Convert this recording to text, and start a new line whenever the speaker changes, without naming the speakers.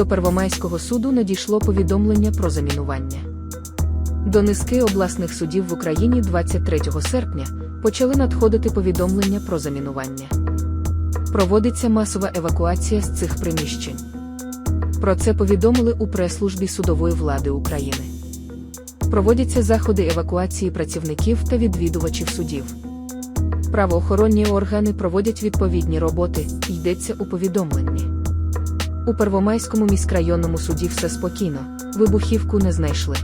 До Первомайського суду надійшло повідомлення про замінування. До низки обласних судів в Україні 23 серпня почали надходити повідомлення про замінування. Проводиться масова евакуація з цих приміщень. Про це повідомили у прес-службі судової влади України. Проводяться заходи евакуації працівників та відвідувачів судів. Правоохоронні органи проводять відповідні роботи, йдеться у повідомленні. У Первомайському міськрайонному суді все спокійно, вибухівку не знайшли.